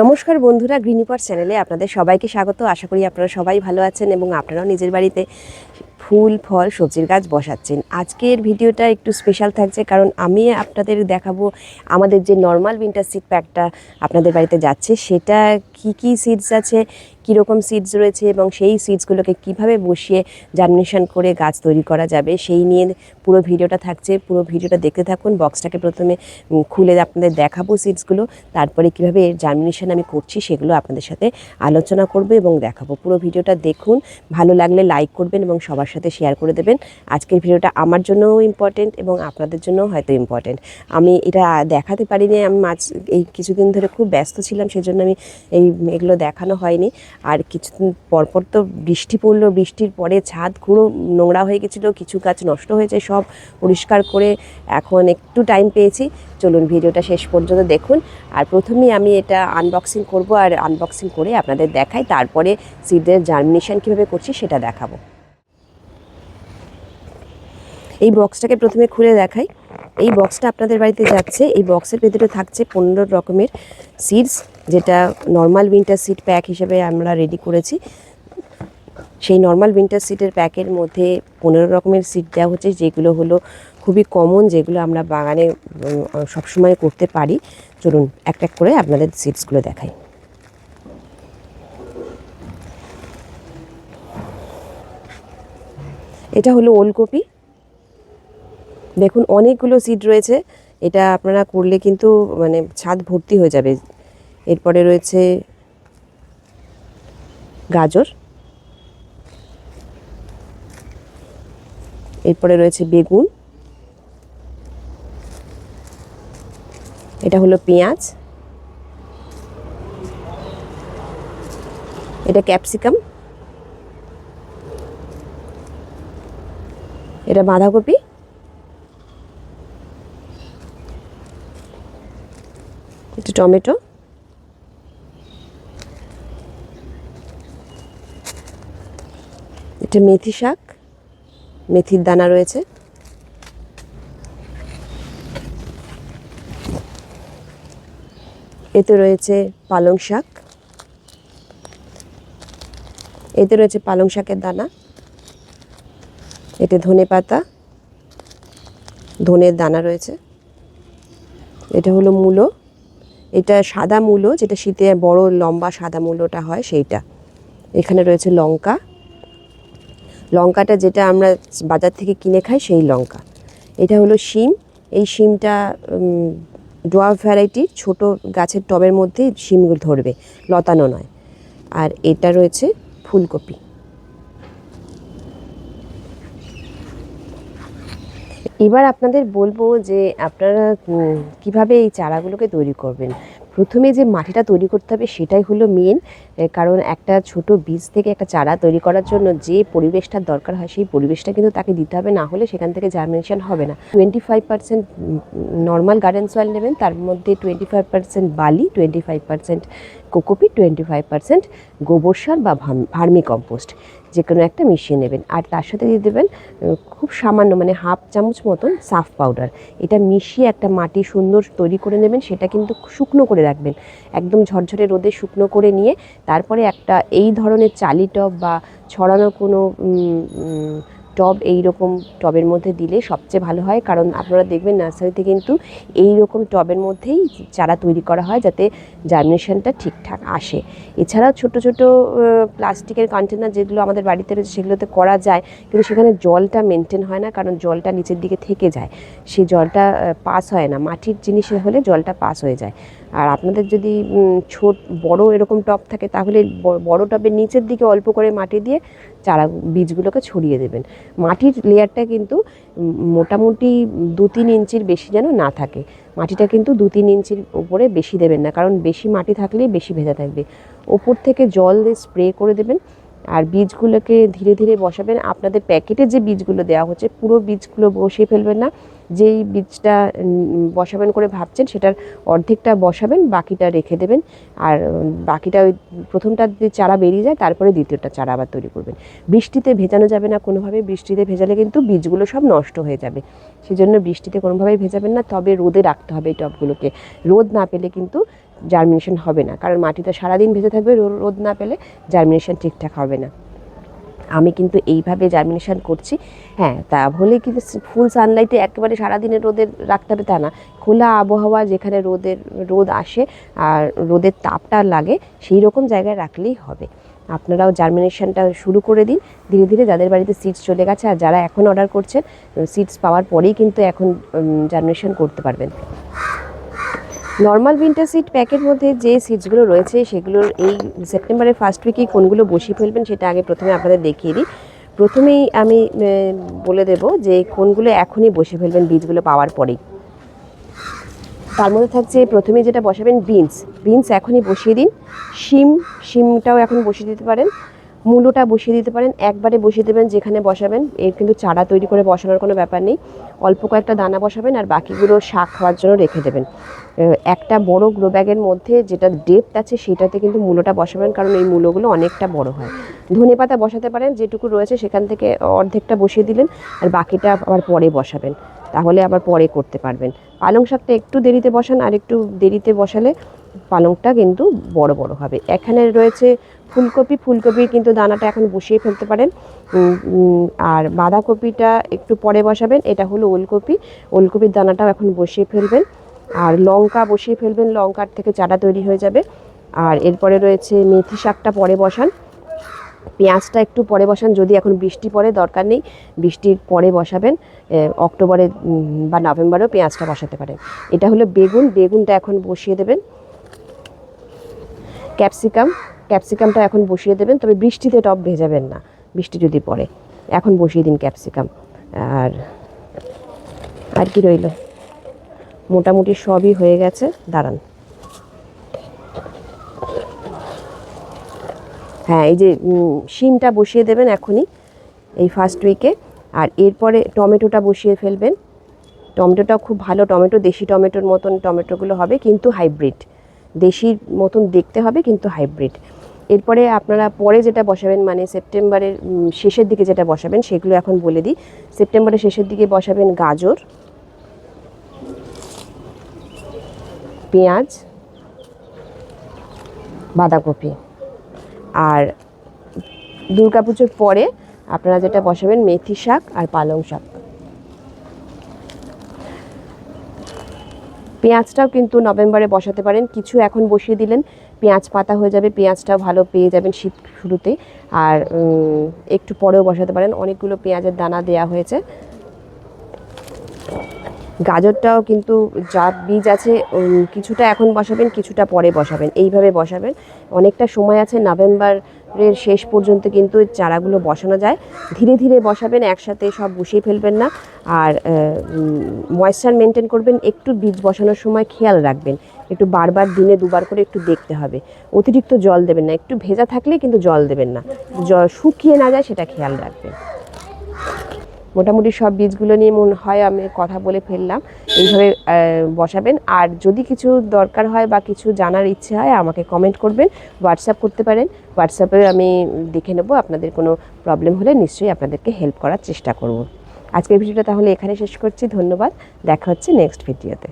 নমস্কার বন্ধুরা, গ্রিনিপার চ্যানেলে আপনাদের সবাইকে স্বাগত। আশা করি আপনারা সবাই ভালো আছেন এবং আপনারাও নিজের বাড়িতে ফুল, ফল, সবজির গাছ বসাচ্ছেন। আজকের ভিডিওটা একটু স্পেশাল থাকছে কারণ আমি আপনাদের দেখাবো আমাদের যে নর্মাল উইন্টার সিড প্যাকটা আপনাদের বাড়িতে যাচ্ছে। সেটা কি কি সিডস আছে কীরকম সিডস রয়েছে এবং সেই সিডসগুলোকে কীভাবে বসিয়ে জার্মিনেশন করে গাছ তৈরি করা যাবে, সেই নিয়ে পুরো ভিডিওটা থাকছে। পুরো ভিডিওটা দেখতে থাকুন বক্সটাকে প্রথমে খুলে আপনাদের দেখাবো সিডসগুলো তারপরে কীভাবে এর জার্মিনেশন আমি করছি সেগুলো আপনাদের সাথে আলোচনা করব এবং দেখাবো। পুরো ভিডিওটা দেখুন, ভালো লাগলে লাইক করবেন এবং সবার সাথে শেয়ার করে দেবেন। আজকের ভিডিওটা আমার জন্যও ইম্পর্টেন্ট এবং আপনাদের জন্যও হয়তো ইম্পর্টেন্ট আমি এটা দেখাতে পারিনি, আমি মাঝ এই কিছুদিন ধরে খুব ব্যস্ত ছিলাম, সেজন্য আমি এই এগুলো দেখানো হয়নি। আর কিছুদিন পরপর তো বৃষ্টি পড়ল, বৃষ্টির পরে ছাদ পুরো নোংরা হয়ে গেছিল, কিছু গাছ নষ্ট হয়েছে, সব পরিষ্কার করে এখন একটু টাইম পেয়েছি। চলুন ভিডিওটা শেষ পর্যন্ত দেখুন। আর প্রথমেই আমি এটা আনবক্সিং করব আর আনবক্সিং করে আপনাদের দেখাই, তারপরে সিডের জার্মিনেশন কীভাবে করছি সেটা দেখাবো। এই বক্সটাকে প্রথমে খুলে দেখাই। এই বক্সটা আপনাদের বাড়িতে যাচ্ছে, এই বক্সের ভেতরে থাকছে পনেরো রকমের সিডস যেটা নর্মাল উইন্টার সিড প্যাক হিসেবে আমরা রেডি করেছি। সেই নর্মাল উইন্টার সিডের প্যাকের মধ্যে পনেরো রকমের সিড দেওয়া হচ্ছে, যেগুলো হলো খুবই কমন যেগুলো আমরা বাগানে সবসময় করতে পারি। চলুন, এক এক করে আপনাদের সিডসগুলো দেখাই। এটা হলো ওলকপি দেখুন, অনেকগুলো সিড রয়েছে। এটা আপনারা করলে কিন্তু মানে ছাদ ভর্তি হয়ে যাবে। এরপরে রয়েছে গাজর। এরপরে রয়েছে বেগুন। এটা হলো পেঁয়াজ। এটা ক্যাপসিকাম। এটা বাঁধাকপি। একটু টমেটো। এটা মেথি শাক। মেথির দানা রয়েছে। এতে রয়েছে পালং শাক। এতে রয়েছে পালং শাকের দানা। এতে ধনে পাতা। ধনের দানা রয়েছে। এটা হলো মূলো। এটা সাদা মূলো, যেটা শীতে বড় লম্বা সাদা মূলোটা হয়, সেইটা। এখানে রয়েছে লঙ্কা। লঙ্কাটা যেটা আমরা বাজার থেকে কিনে খাই, সেই লঙ্কা। এটা হলো শিম। এই শিমটা ডোয়ার ভ্যারাইটির ছোট গাছের টবের মধ্যেই শিমগুলো ধরবে, লতানো নয়। আর এটা রয়েছে ফুলকপি। এবার আপনাদের বলব যে আপনারা কীভাবে এই চারাগুলোকে তৈরি করবেন? প্রথমে যে মাটিটা তৈরি করতে হবে সেটাই হলো মেন কারণ একটা ছোট বীজ থেকে একটা চারা তৈরি করার জন্য যে পরিবেশটার দরকার হয় সেই পরিবেশটা কিন্তু তাকে দিতে হবে, না হলে সেখান থেকে জার্মিনেশন হবে না। Twenty five percent normal garden soil নেবেন, তার মধ্যে টোয়েন্টি ফাইভ পার্সেন্ট বালি twenty five percent cocopeat twenty five percent গোবর সার বা ভার্মি কম্পোস্ট যে কোনো একটা মিশিয়ে নেবেন। আর তার সাথে দিয়ে দেবেন খুব সামান্য মানে হাফ চামচ মতন সাফ পাউডার। এটা মিশিয়ে একটা মাটি সুন্দর তৈরি করে নেবেন, সেটা কিন্তু শুকনো করে রাখবেন। একদম ঝরঝরে রোদে শুকনো করে নিয়ে তারপরে একটা এই ধরনের চালি টব বা ছড়ানো কোনো টব এই রকম টবের মধ্যে দিলে সবচেয়ে ভালো হয়। কারণ আপনারা দেখবেন নার্সারিতে কিন্তু এই রকম টবের মধ্যেই চারা তৈরি করা হয় যাতে জার্মিনেশনটা ঠিকঠাক আসে। এছাড়াও ছোট ছোট প্লাস্টিকের কন্টেনার যেগুলো আমাদের বাড়িতে রয়েছে সেগুলোতে করা যায়, কিন্তু সেখানে জলটা মেনটেন হয় না কারণ জলটা নিচের দিকে থেকে যায়। সেই জলটা পাস হয় না। মাটির জিনিসের হলে জলটা পাস হয়ে যায়। আর আপনাদের যদি ছোট, বড় এরকম টব থাকে, তাহলে বড় টবের নিচের দিকে অল্প করে মাটি দিয়ে চারা, বীজগুলোকে ছড়িয়ে দেবেন। মাটির লেয়ারটা কিন্তু মোটামুটি দু তিন ইঞ্চির বেশি যেন না থাকে। মাটিটা কিন্তু দু তিন ইঞ্চির উপরে বেশি দেবেন না, কারণ বেশি মাটি থাকলেই বেশি ভেজা থাকবে। ওপর থেকে জল দিয়ে স্প্রে করে দেবেন, আর বীজগুলোকে ধীরে ধীরে বসাবেন। আপনাদের প্যাকেটে যে বীজগুলো দেওয়া হচ্ছে, পুরো বীজগুলো বসিয়ে ফেলবেন না। যেই বীজটা বসাবেন করে ভাবছেন সেটার অর্ধেকটা বসাবেন, বাকিটা রেখে দেবেন। আর বাকিটা ওই প্রথমটা যদি চারা বেরিয়ে যায়, তারপরে দ্বিতীয়টা চারা আবার তৈরি করবেন। বৃষ্টিতে ভেজানো যাবে না কোনোভাবে, বৃষ্টিতে ভেজালে কিন্তু বীজগুলো সব নষ্ট হয়ে যাবে। সেজন্য বৃষ্টিতে কোনোভাবেই ভেজাবেন না, তবে রোদে রাখতে হবে এই টবগুলোকে। রোদ না পেলে কিন্তু জার্মিনেশন হবে না, কারণ মাটিতে সারাদিন ভেজে থাকবে রোদ না পেলে জার্মিনেশন ঠিকঠাক হবে না। আমি কিন্তু এইভাবে জার্মিনেশন করছি। হ্যাঁ তা বলে কিন্তু ফুল সানলাইটে একেবারে সারাদিনের রোদের রাখতে হবে তা না। খোলা আবহাওয়া যেখানে রোদের, রোদ আসে আর রোদের তাপটা লাগে সেই রকম জায়গায় রাখলেই হবে। আপনারাও জার্মিনেশনটা শুরু করে দিন। ধীরে ধীরে যাদের বাড়িতে সিডস চলে গেছে আর যারা এখন অর্ডার করছেন সিডস পাওয়ার পরেই কিন্তু এখন জার্মিনেশন করতে পারবেন। নর্মাল উইন্টার সিড প্যাকের মধ্যে যে সিডসগুলো রয়েছে, সেগুলোর এই সেপ্টেম্বরের ফার্স্ট উইকে কোনগুলো বসিয়ে ফেলবেন সেটা আগে প্রথমে আপনাদের দেখিয়ে দিই। প্রথমেই আমি বলে দেব যে কোনগুলো এখনই বসে ফেলবেন বীজগুলো পাওয়ার পরেই। তার মধ্যে থাকছে প্রথমে যেটা বসাবেন বিনস বিনস এখনই বসিয়ে দিন। শিম, শিমটাও এখন বসিয়ে দিতে পারেন। মূলোটা বসিয়ে দিতে পারেন, একবারে বসিয়ে দেবেন যেখানে বসাবেন। এর কিন্তু চারা তৈরি করে বসানোর কোনো ব্যাপার নেই। অল্প কয়েকটা দানা বসাবেন আর বাকিগুলো শাক খাওয়ার জন্য রেখে দেবেন। একটা বড় গ্রো ব্যাগের মধ্যে যেটা ডেপথ আছে সেটাতে কিন্তু মূলোটা বসাবেন, কারণ এই মূলোগুলো অনেকটা বড় হয়। ধনে পাতা বসাতে পারেন, যেটুকু রয়েছে সেখান থেকে অর্ধেকটা বসিয়ে দিলেন আর বাকিটা আবার পরে বসাবেন। তাহলে আবার পরে করতে পারবেন। পালং শাকটা একটু দেরিতে বসান আর একটু দেরিতে বসালে পালংটা কিন্তু বড় বড় হবে। এখানে রয়েছে ফুলকপি, ফুলকপির কিন্তু দানাটা এখন বসিয়ে ফেলতে পারেন। আর বাঁধাকপিটা একটু পরে বসাবেন, এটা হলো ওলকপি। ওলকপির দানাটাও এখন বসিয়ে ফেলবেন। আর লঙ্কা বসিয়ে ফেলবেন, লঙ্কার থেকে চারা তৈরি হয়ে যাবে। আর এরপরে রয়েছে মেথি শাকটা পরে বসান। পেঁয়াজটা একটু পরে বসান, যদি এখন বৃষ্টি পড়ে, দরকার নেই। বৃষ্টির পরে বসাবেন অক্টোবরে বা নভেম্বরেও পেঁয়াজটা বসাতে পারেন। এটা হলো বেগুন, বেগুনটা এখন বসিয়ে দেবেন। ক্যাপসিকাম, ক্যাপসিকামটা এখন বসিয়ে দেবেন, তবে বৃষ্টিতে টপ ভেজাবেন না, বৃষ্টি যদি পড়ে। এখন বসিয়ে দিন ক্যাপসিকাম। আর আর কি রইল? মোটামুটি সবই হয়ে গেছে, দাঁড়ান। হ্যাঁ এই যে শিমটা বসিয়ে দেবেন এখনই, এই ফার্স্ট উইকে আর এরপরে টমেটোটা বসিয়ে ফেলবেন। টমেটোটা খুব ভালো, টমেটো, দেশি টমেটোর মতন টমেটোগুলো হবে, কিন্তু হাইব্রিড দেশির মতন দেখতে হবে, কিন্তু হাইব্রিড এরপরে আপনারা পরে যেটা বসাবেন মানে সেপ্টেম্বরের শেষের দিকে যেটা বসাবেন, সেগুলো এখন বলে দিই। সেপ্টেম্বরের শেষের দিকে বসাবেন গাজর, পেঁয়াজ, বাঁধাকপি। আর দুর্গাপুজোর পরে আপনারা যেটা বসাবেন, মেথি শাক আর পালং শাক। পেঁয়াজটাও কিন্তু নভেম্বরে বসাতে পারেন। কিছু এখন বসিয়ে দিলেন। পেঁয়াজ পাতা হয়ে যাবে, পেঁয়াজটাও ভালো পেয়ে যাবেন শীত শুরুতে। আর একটু পরেও বসাতে পারেন। অনেকগুলো পেঁয়াজের দানা দেয়া হয়েছে। গাজরটাও কিন্তু যা বীজ আছে কিছুটা এখন বসাবেন, কিছুটা পরে বসাবেন। এইভাবে বসাবেন। অনেকটা সময় আছে নভেম্বরের শেষ পর্যন্ত কিন্তু চারাগুলো বসানো যায়। ধীরে ধীরে বসাবেন, একসাথে সব বসিয়ে ফেলবেন না। আর ময়েশ্চার মেনটেন করবেন, একটু বীজ বসানোর সময় খেয়াল রাখবেন। একটু বারবার দিনে দুবার করে একটু দেখতে হবে। অতিরিক্ত জল দেবেন না। একটু ভেজা থাকলে কিন্তু জল দেবেন না। জল শুকিয়ে না যায় সেটা খেয়াল রাখবেন। মোটামুটি সব বীজগুলো নিয়ে মনে হয় আমি কথা বলে ফেললাম। এইভাবে বসাবেন। আর যদি কিছু দরকার হয় বা কিছু জানার ইচ্ছে হয়, আমাকে কমেন্ট করবেন। হোয়াটসঅ্যাপ করতে পারেন। হোয়াটসঅ্যাপে আমি দেখে নেব আপনাদের কোনো প্রবলেম হলে নিশ্চয়ই আপনাদেরকে হেল্প করার চেষ্টা করব। আজকের ভিডিওটা তাহলে এখানে শেষ করছি। ধন্যবাদ। দেখা হচ্ছে নেক্সট ভিডিওতে